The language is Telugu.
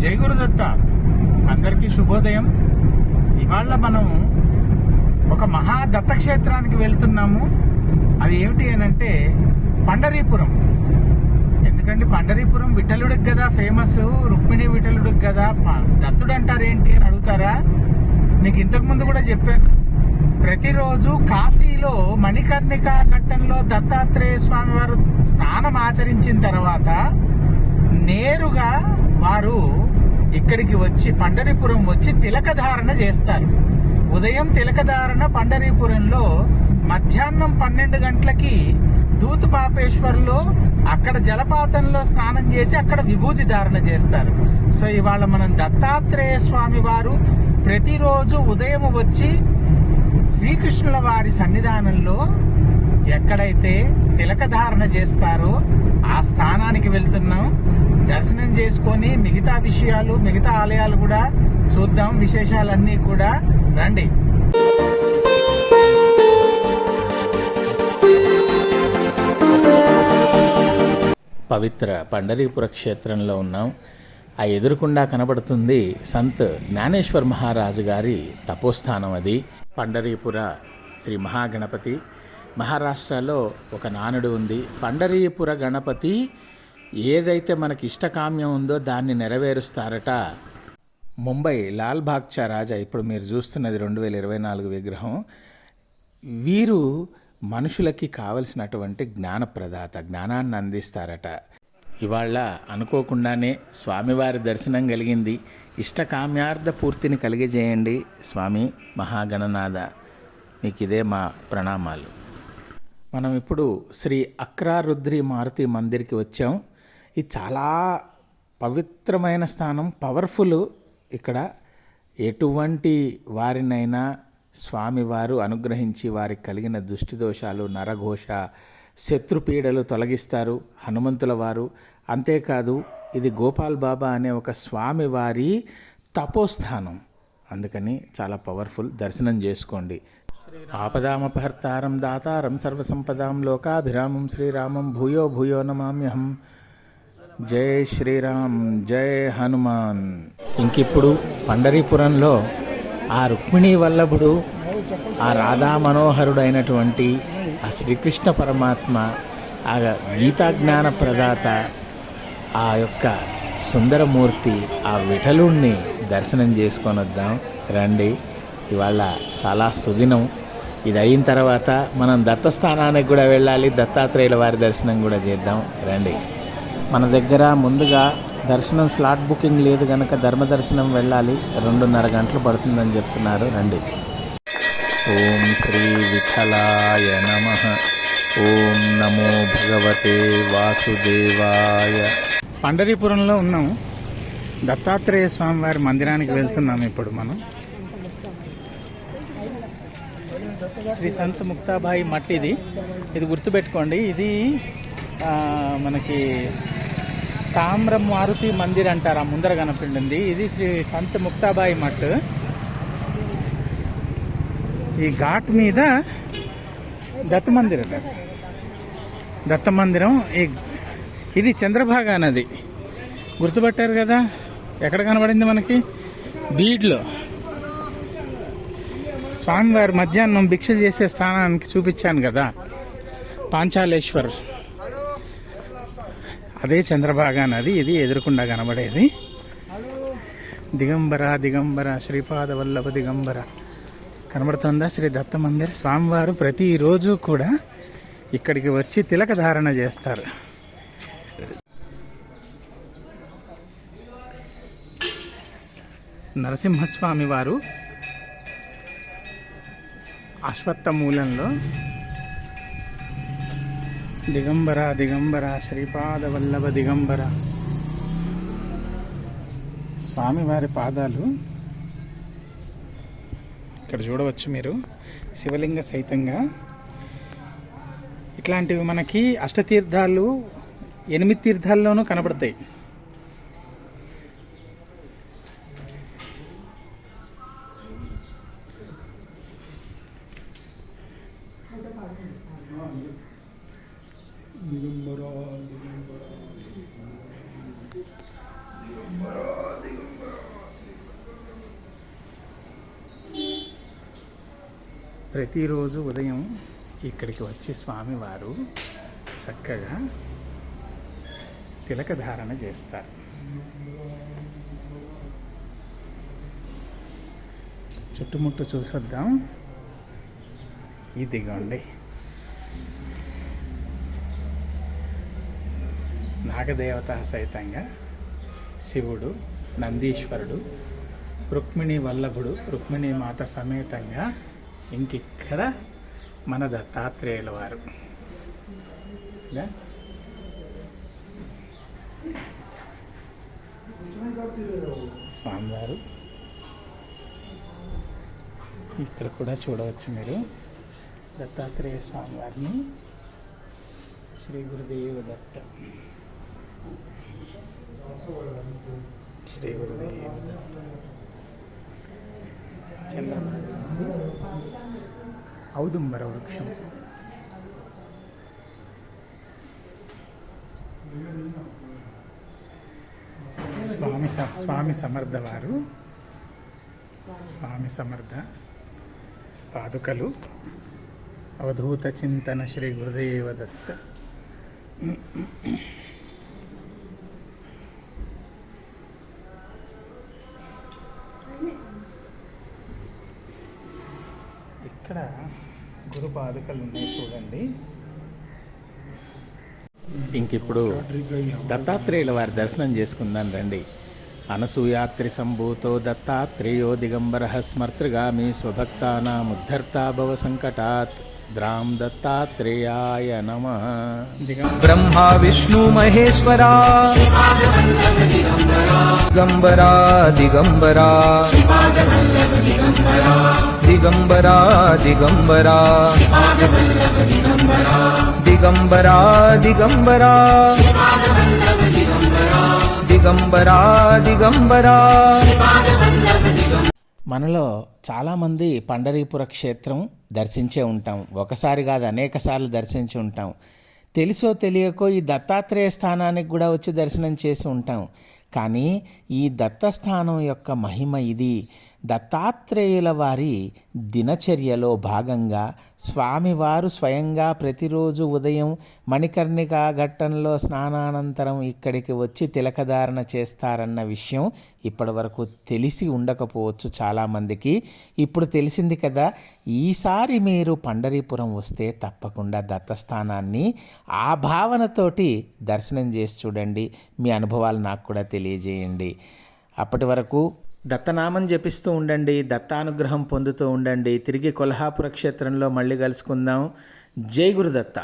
జై గురుదత్త అందరికీ శుభోదయం. ఇవాళ మనం ఒక మహా దత్తక్షేత్రానికి వెళ్తున్నాము. అది ఏమిటి అని అంటే పండరీపురం. ఎందుకంటే పండరీపురం విఠలుడికి కదా ఫేమస్ రుక్మిణి విఠలుడికి కదా దత్తుడు అంటారు ఏంటి అని అడుగుతారా? మీకు ఇంతకుముందు కూడా చెప్పాను. ప్రతిరోజు కాశీలో మణికర్ణిక ఘట్టంలో దత్తాత్రేయ స్వామి వారు స్నానం ఆచరించిన తర్వాత నేరుగా వారు ఇక్కడికి వచ్చి పండరీపురం వచ్చి తిలకధారణ చేస్తారు. ఉదయం తిలకధారణ పండరీపురంలో మధ్యాహ్నం పన్నెండు గంటలకి దూతు పాపేశ్వర్లో అక్కడ జలపాతంలో స్నానం చేసి అక్కడ విభూతి ధారణ చేస్తారు. సో ఇవాళ మనం దత్తాత్రేయ స్వామి వారు ప్రతిరోజు ఉదయం వచ్చి శ్రీకృష్ణుల వారి సన్నిధానంలో ఎక్కడైతే తిలక ధారణ చేస్తారో ఆ స్థానానికి వెళ్తున్నాం. దర్శనం చేసుకొని మిగతా విషయాలు మిగతా ఆలయాలు కూడా చూద్దాం. విశేషాలన్నీ కూడా రండి. పవిత్ర పండరీపుర క్షేత్రంలో ఉన్నాం. ఆ ఎదురుకుండా కనబడుతుంది సంత్ జ్ఞానేశ్వర్ మహారాజు గారి తపోస్థానం అది. పండరీపుర శ్రీ మహాగణపతి. మహారాష్ట్రలో ఒక నానుడు ఉంది. పండరీపుర గణపతి ఏదైతే మనకి ఇష్టకామ్యం ఉందో దాన్ని నెరవేరుస్తారట. ముంబై లాల్ బాగ్చా రాజా ఇప్పుడు మీరు చూస్తున్నది రెండు వేల ఇరవై నాలుగు విగ్రహం. వీరు మనుషులకి కావలసినటువంటి జ్ఞానప్రదాత జ్ఞానాన్ని అందిస్తారట. ఇవాళ అనుకోకుండానే స్వామివారి దర్శనం కలిగింది. ఇష్టకామ్యార్థ పూర్తిని కలిగజేయండి స్వామి మహాగణనాథ. మీకు ఇదే మా ప్రణామాలు. మనం ఇప్పుడు శ్రీ అక్రారుద్రి మారుతి మందిర్కి వచ్చాం. ఇది చాలా పవిత్రమైన స్థానం పవర్ఫుల్ ఇక్కడ. ఎటువంటి వారినైనా స్వామివారు అనుగ్రహించి వారికి కలిగిన దుష్టి దోషాలు నరఘోష శత్రుపీడలు తొలగిస్తారు హనుమంతుల వారు. అంతేకాదు ఇది గోపాల్ బాబా అనే ఒక స్వామివారి తపోస్థానం. అందుకని చాలా పవర్ఫుల్ దర్శనం చేసుకోండి. ఆపదామపహర్తారం దాతారం సర్వసంపదాం లోకాభిరామం శ్రీరామం భూయో భూయో నమామ్యహం. జై శ్రీరామ్ జై హనుమాన్. ఇంకిప్పుడు పండరీపురంలో ఆ రుక్మిణీ వల్లభుడు ఆ రాధా మనోహరుడైనటువంటి ఆ శ్రీకృష్ణ పరమాత్మ ఆ గీతాజ్ఞాన ప్రదాత ఆ యొక్క సుందరమూర్తి ఆ విఠలుణ్ణి దర్శనం చేసుకొని వద్దాం. రండి. ఇవాళ చాలా సుదినం. ఇది అయిన తర్వాత మనం దత్తస్థానానికి కూడా వెళ్ళాలి. దత్తాత్రేయుల వారి దర్శనం కూడా చేద్దాం. రండి. మన దగ్గర ముందుగా దర్శనం స్లాట్ బుకింగ్ లేదు కనుక ధర్మ దర్శనం వెళ్ళాలి. రెండున్నర గంటలు పడుతుందని చెప్తున్నారు. రండి. ఓం శ్రీ విఠలాయ నమ. ఓం నమో భగవతే వాసుదేవాయ. పండరీపురంలో ఉన్నాం. దత్తాత్రేయ స్వామి వారి మందిరానికి వెళ్తున్నాం ఇప్పుడు మనం. శ్రీ సంత్ ముక్తాబాయి మట్టి ఇది ఇది గుర్తుపెట్టుకోండి. ఇది మనకి తామ్రం మారుతి మందిర్ అంటారు ఆ ముందర కనపడింది. ఇది శ్రీ సంత్ ముక్తాబాయి మఠ్. ఈ ఘాట్ మీద దత్త మందిరం దత్త మందిరం ఈ ఇది చంద్రభాగా నది. గుర్తుపట్టారు కదా? ఎక్కడ కనబడింది మనకి? బీడ్లో. స్వామివారి మధ్యాహ్నం భిక్ష చేసే స్థానానికి చూపించాను కదా. పాంచాలేశ్వర్. అదే చంద్రభాగా నది ఇది ఎదురుకుండా కనబడేది. దిగంబర దిగంబర శ్రీపాద వల్లభ దిగంబర. కనబడుతుందా శ్రీ దత్త మందిర్ స్వామివారు ప్రతిరోజు కూడా ఇక్కడికి వచ్చి తిలక ధారణ చేస్తారు. నరసింహస్వామి వారు అశ్వత్థ మూలంలో దిగంబర దిగంబర శ్రీపాద వల్లభ దిగంబర స్వామివారి పాదాలు ఇక్కడ చూడవచ్చు మీరు. శివలింగ సహితంగా ఇట్లాంటివి మనకి అష్టతీర్థాలు ఎనిమిది తీర్థాల్లోనూ కనబడతాయి. ప్రతిరోజు ఉదయం ఇక్కడికి వచ్చి స్వామివారు చక్కగా తిలక ధారణ చేస్తారు. చుట్టుముట్టు చూసొద్దాం. ఇదిగోండి. నాగదేవత సహితంగా శివుడు నందీశ్వరుడు రుక్మిణి వల్లభుడు రుక్మిణి మాత సమేతంగా ఇంకిక్కడ మన దత్తాత్రేయుల వారు. ఇలా. స్వామివారు. ఇక్కడ కూడా చూడవచ్చు మీరు. దత్తాత్రేయ స్వామివారిని. శ్రీ గురుదేవ దత్త. శ్రీ గురు దత్త చంద్రబాబు ఔదుంబర వృక్షం స్వామి స్వామి సమర్థ వారు స్వామి సమర్థ పాదుకలు అవధూత చింతన శ్రీ గురుదేవ దత్త ఇక్కడ గురు పాదకలు ఉన్నాయి చూడండి. ఇంకిప్పుడు దత్తాత్రేయుల వారి దర్శనం చేసుకుందాం రండి. అనసూయాత్రి సంభూతో దత్తాత్రేయో దిగంబర స్మర్తృగామి స్వభక్తానాముద్ధర్తాభవ సంకటాత్. ద్రాం దత్తాత్రేయాయ నమ. బ్రహ్మ విష్ణు మహేశ్వరా. దిగంబరా. దిగంబరా दिगंबरा दिगंबरा दिगंबरा दिगंबरा दिगंबरा दिगंबरा మనలో చాలామంది పండరీపుర క్షేత్రం దర్శించే ఉంటాం ఒకసారి కాదు అనేక సార్లు దర్శించి ఉంటాం తెలుసో తెలియకో ఈ దత్తాత్రేయ స్థానానికి కూడా వచ్చి దర్శనం చేసి ఉంటాం కానీ ఈ దత్తస్థానం యొక్క మహిమ ఇది దత్తాత్రేయుల వారి దినచర్యలో భాగంగా స్వామివారు స్వయంగా ప్రతిరోజు ఉదయం మణికర్ణికా ఘట్టంలో స్నానానంతరం ఇక్కడికి వచ్చి తిలకధారణ చేస్తారన్న విషయం ఇప్పటివరకు తెలిసి ఉండకపోవచ్చు చాలామందికి. ఇప్పుడు తెలిసింది కదా ఈసారి మీరు పండరీపురం వస్తే తప్పకుండా దత్తస్థానాన్ని ఆ భావనతోటి దర్శనం చేసి చూడండి. మీ అనుభవాలు నాకు కూడా తెలియజేయండి. అప్పటి వరకు దత్తనామం జపిస్తూ ఉండండి దత్తానుగ్రహం పొందుతూ ఉండండి. తిరిగి కొల్హాపుర క్షేత్రంలో మళ్ళీ కలుసుకుందాం. జై గురుదత్త.